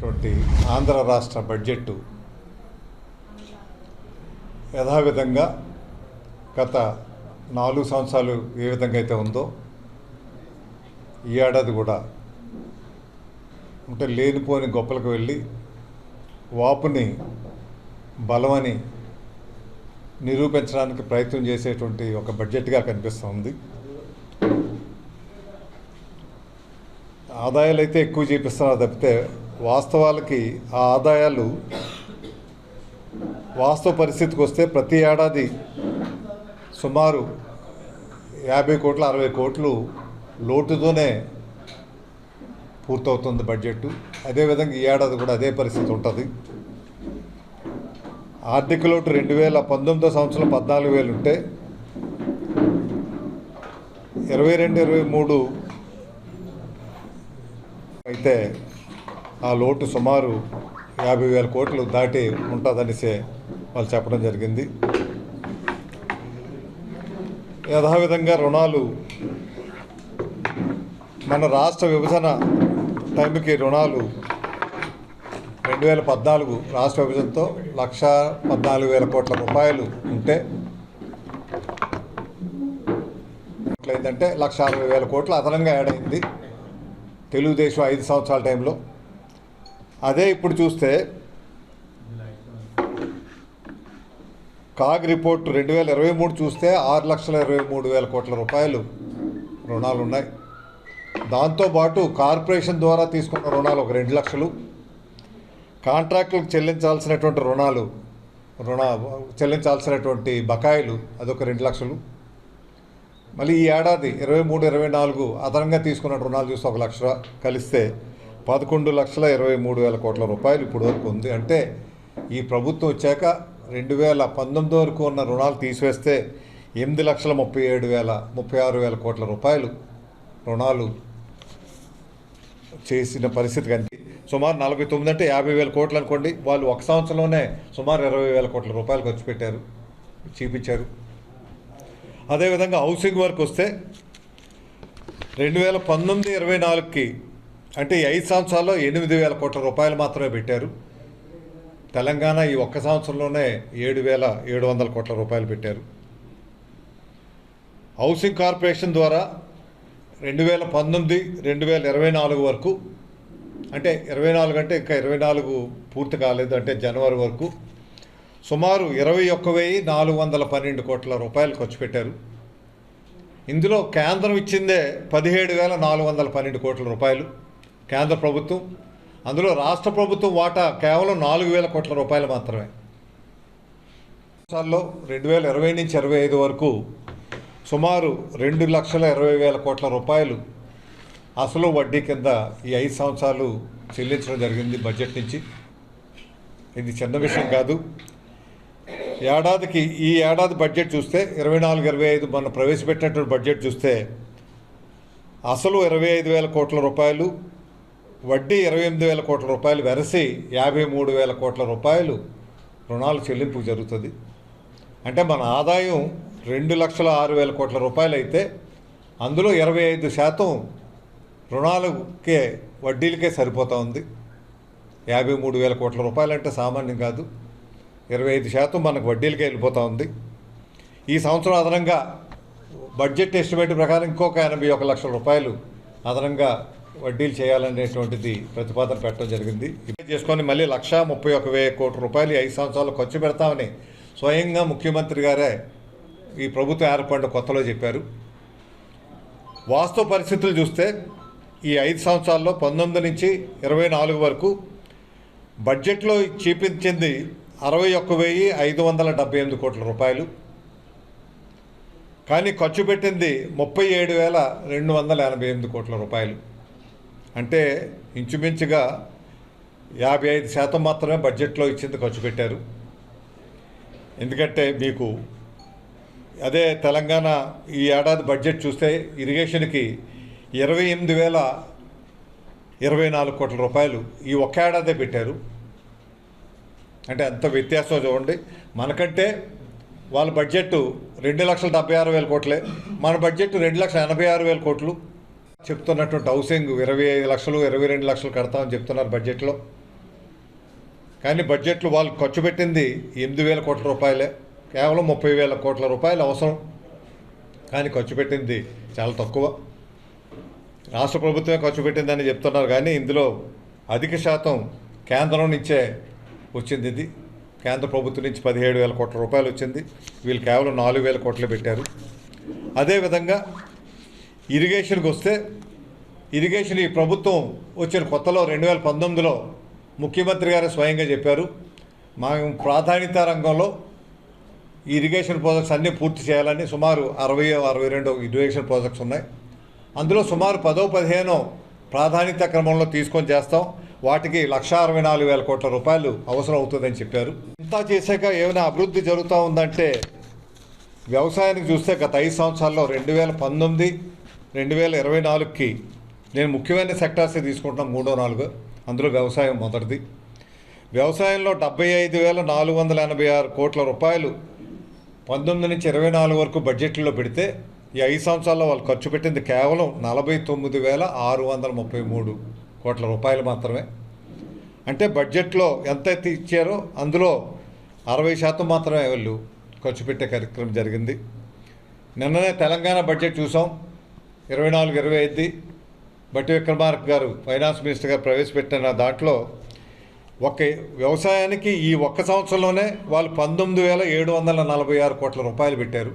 తోటి ఆంధ్ర రాష్ట్ర బడ్జెట్ యథావిధంగా గత నాలుగు సంవత్సరాలు ఏ విధంగా అయితే ఉందో ఈ ఏడాది కూడా అంటే లేనిపోని గొప్పలకు వెళ్ళి వాపుని బలమని నిరూపించడానికి ప్రయత్నం చేసేటువంటి ఒక బడ్జెట్గా కనిపిస్తుంది ఆదాయాలు అయితే ఎక్కువ చూపిస్తున్నారు తప్పితే వాస్తవాలకి ఆ ఆదాయాలు వాస్తవ పరిస్థితికి వస్తే ప్రతి ఏడాది సుమారు యాభై కోట్ల అరవై కోట్లు లోటుతోనే పూర్తవుతుంది బడ్జెట్ అదేవిధంగా ఈ ఏడాది కూడా అదే పరిస్థితి ఉంటుంది. ఆర్థిక లోటు రెండు వేల పంతొమ్మిదో సంవత్సరం పద్నాలుగు వేలు ఉంటే ఇరవై రెండు ఇరవై మూడు అయితే ఆ లోటు సుమారు యాభై వేల కోట్లు దాటి ఉంటుందనిసే వాళ్ళు చెప్పడం జరిగింది. యథావిధంగా రుణాలు మన రాష్ట్ర విభజన టైంకి రుణాలు రెండు వేల పద్నాలుగు రాష్ట్ర విభజనతో లక్ష పద్నాలుగు వేల కోట్ల రూపాయలు ఉంటే ఏంటంటే లక్ష అరవై వేల కోట్లు అదనంగా యాడ్ అయింది. తెలుగుదేశం ఐదు సంవత్సరాల టైంలో అదే ఇప్పుడు చూస్తే కాగ్ రిపోర్ట్ రెండు వేల ఇరవై మూడు చూస్తే ఆరు లక్షల ఇరవై మూడు వేల కోట్ల రూపాయలు రుణాలు ఉన్నాయి. దాంతోపాటు కార్పొరేషన్ ద్వారా తీసుకున్న రుణాలు ఒక రెండు లక్షలు. కాంట్రాక్టులకు చెల్లించాల్సినటువంటి రుణాలు రుణ చెల్లించాల్సినటువంటి బకాయిలు అదొక రెండు లక్షలు. మళ్ళీ ఈ ఏడాది ఇరవై మూడు ఇరవై నాలుగు అదనంగా తీసుకున్న రుణాలు చూస్తే ఒక లక్ష కలిస్తే పదకొండు లక్షల ఇరవై మూడు వేల కోట్ల రూపాయలు ఇప్పుడు వరకు ఉంది. అంటే ఈ ప్రభుత్వం వచ్చాక రెండు వేల పంతొమ్మిది వరకు ఉన్న రుణాలు తీసివేస్తే ఎనిమిది లక్షల ముప్పై ఏడు వేల ముప్పై ఆరు వేల కోట్ల రూపాయలు రుణాలు చేసిన పరిస్థితి కంది సుమారు నలభై తొమ్మిది అంటే యాభై వేల కోట్లు అనుకోండి. వాళ్ళు ఒక సంవత్సరంలోనే సుమారు ఇరవై వేల కోట్ల రూపాయలు ఖర్చు పెట్టారు చూపించారు. అదేవిధంగా హౌసింగ్ వరకు వస్తే రెండు వేల పంతొమ్మిది ఇరవై నాలుగుకి అంటే ఈ ఐదు సంవత్సరాల్లో ఎనిమిది వేల కోట్ల రూపాయలు మాత్రమే పెట్టారు. తెలంగాణ ఈ ఒక్క సంవత్సరంలోనే ఏడు వేల ఏడు వందల కోట్ల రూపాయలు పెట్టారు. హౌసింగ్ కార్పొరేషన్ ద్వారా రెండు వేల పంతొమ్మిది రెండు వేల ఇరవై నాలుగు వరకు అంటే ఇరవై నాలుగు అంటే ఇంకా ఇరవై నాలుగు పూర్తి కాలేదు అంటే జనవరి వరకు సుమారు ఇరవై ఒక్క వెయ్యి నాలుగు వందల పన్నెండు కోట్ల రూపాయలు ఖర్చు పెట్టారు. ఇందులో కేంద్రం ఇచ్చిందే పదిహేడు వేల నాలుగు వందల పన్నెండు కోట్ల రూపాయలు. కేంద్ర ప్రభుత్వం అందులో రాష్ట్ర ప్రభుత్వం వాటా కేవలం నాలుగు వేల కోట్ల రూపాయలు మాత్రమే. సంవత్సరాల్లో రెండు వేల ఇరవై నుంచి ఇరవై ఐదు వరకు సుమారు రెండు లక్షల ఇరవై వేల కోట్ల రూపాయలు అసలు వడ్డీ కింద ఈ ఐదు సంవత్సరాలు చెల్లించడం జరిగింది బడ్జెట్ నుంచి. ఇది చిన్న విషయం కాదు. ఏడాదికి ఈ ఏడాది బడ్జెట్ చూస్తే ఇరవై నాలుగు ఇరవై ఐదు మన ప్రవేశపెట్టినటువంటి బడ్జెట్ చూస్తే అసలు ఇరవై ఐదు వేల కోట్ల రూపాయలు వడ్డీ ఇరవై ఎనిమిది వేల కోట్ల రూపాయలు వెరసి యాభై మూడు వేల కోట్ల రూపాయలు రుణాలు చెల్లింపు జరుగుతుంది. అంటే మన ఆదాయం రెండు లక్షల ఆరు వేల కోట్ల రూపాయలు అయితే అందులో ఇరవై ఐదు శాతం రుణాలకే వడ్డీలకే సరిపోతూ ఉంది. యాభై మూడు వేల కోట్ల రూపాయలు అంటే సామాన్యం కాదు. ఇరవై ఐదు శాతం మనకు వడ్డీలకే వెళ్ళిపోతూ ఉంది. ఈ సంవత్సరం అదనంగా బడ్జెట్ ఎస్టిమేట్ ప్రకారం ఇంకొక ఎనభై ఒక లక్షల రూపాయలు అదనంగా వడ్డీలు చేయాలనేటువంటిది ప్రతిపాదన పెట్టడం జరిగింది. చేసుకొని మళ్ళీ లక్షా ముప్పై ఒక వెయ్యి కోట్ల రూపాయలు ఐదు సంవత్సరాలు ఖర్చు పెడతామని స్వయంగా ముఖ్యమంత్రి గారే ఈ ప్రభుత్వం ఏర్పడిన కొత్తలో చెప్పారు. వాస్తవ పరిస్థితులు చూస్తే ఈ ఐదు సంవత్సరాల్లో పంతొమ్మిది నుంచి ఇరవై నాలుగు వరకు బడ్జెట్లో చూపించింది అరవై ఒక్క వెయ్యి ఐదు వందల డెబ్బై ఎనిమిది కోట్ల రూపాయలు. కానీ ఖర్చు పెట్టింది ముప్పై ఏడు వేల రెండు వందల ఎనభై ఎనిమిది కోట్ల రూపాయలు. అంటే ఇంచుమించుగా యాభై ఐదు శాతం మాత్రమే బడ్జెట్లో ఇచ్చింది ఖర్చు పెట్టారు. ఎందుకంటే మీకు అదే తెలంగాణ ఈ ఏడాది బడ్జెట్ చూస్తే ఇరిగేషన్కి ఇరవై ఎనిమిది వేల ఇరవై నాలుగు కోట్ల రూపాయలు ఈ ఒక్క ఏడాదే పెట్టారు. అంటే అంత వ్యత్యాసం చూడండి. మనకంటే వాళ్ళ బడ్జెట్ రెండు లక్షల డెబ్బై ఆరు వేల కోట్లే. మన బడ్జెట్ రెండు లక్షల ఎనభై ఆరు వేల కోట్లు. చెప్తున్నటువంటి హౌసింగ్ ఇరవై ఐదు లక్షలు ఇరవై రెండు లక్షలు కడతామని చెప్తున్నారు బడ్జెట్లో. కానీ బడ్జెట్లో వాళ్ళు ఖర్చు పెట్టింది ఎనిమిది వేల కోట్ల రూపాయలే. కేవలం ముప్పై వేల కోట్ల రూపాయలు అవసరం. కానీ ఖర్చు పెట్టింది చాలా తక్కువ. రాష్ట్ర ప్రభుత్వమే ఖర్చు పెట్టిందని చెప్తున్నారు కానీ ఇందులో అధిక శాతం కేంద్రం నుంచే వచ్చింది ఇది. కేంద్ర ప్రభుత్వం నుంచి పదిహేడు వేల కోట్ల రూపాయలు వచ్చింది. వీళ్ళు కేవలం నాలుగు వేల కోట్లే పెట్టారు. అదేవిధంగా ఇరిగేషన్కి వస్తే ఇరిగేషన్ ఈ ప్రభుత్వం వచ్చిన కొత్తలో రెండు వేల పంతొమ్మిదిలో ముఖ్యమంత్రి గారు స్వయంగా చెప్పారు. మా ప్రాధాన్యత రంగంలో ఈ ఇరిగేషన్ ప్రాజెక్ట్స్ అన్నీ పూర్తి చేయాలని సుమారు అరవై అరవై రెండు ఇరిగేషన్ ప్రాజెక్ట్స్ ఉన్నాయి. అందులో సుమారు పదో పదిహేను ప్రాధాన్యత క్రమంలో తీసుకొని చేస్తాం. వాటికి లక్ష అరవై నాలుగు వేల కోట్ల రూపాయలు అవసరం అవుతుందని చెప్పారు. ఇంత చేశాక ఏమైనా అభివృద్ధి జరుగుతూ ఉందంటే వ్యవసాయానికి చూస్తే గత ఐదు సంవత్సరాల్లో రెండు వేల పంతొమ్మిది రెండు వేల ఇరవై నాలుగుకి నేను ముఖ్యమైన సెక్టార్స్ తీసుకుంటున్నాను మూడో నాలుగు. అందులో వ్యవసాయం మొదటిది. వ్యవసాయంలో డెబ్బై ఐదు వేల నాలుగు వందల ఎనభై ఆరు కోట్ల రూపాయలు పంతొమ్మిది నుంచి ఇరవై నాలుగు వరకు బడ్జెట్లో పెడితే ఈ ఐదు సంవత్సరాల్లో వాళ్ళు ఖర్చు పెట్టింది కేవలం నలభై తొమ్మిది వేల ఆరు వందల ముప్పై మూడు కోట్ల రూపాయలు మాత్రమే. అంటే బడ్జెట్లో ఎంతైతే ఇచ్చారో అందులో అరవై శాతం మాత్రమే వాళ్ళు ఖర్చు పెట్టే కార్యక్రమం జరిగింది. నిన్ననే తెలంగాణ బడ్జెట్ చూసాం. ఇరవై నాలుగు ఇరవై ఐదు బట్టి విక్రమార్క గారు ఫైనాన్స్ మినిస్టర్ గారు ప్రవేశపెట్టిన దాంట్లో ఒక వ్యవసాయానికి ఈ ఒక్క సంవత్సరంలోనే వాళ్ళు పంతొమ్మిది వేల ఏడు వందల నలభై ఆరు కోట్ల రూపాయలు పెట్టారు.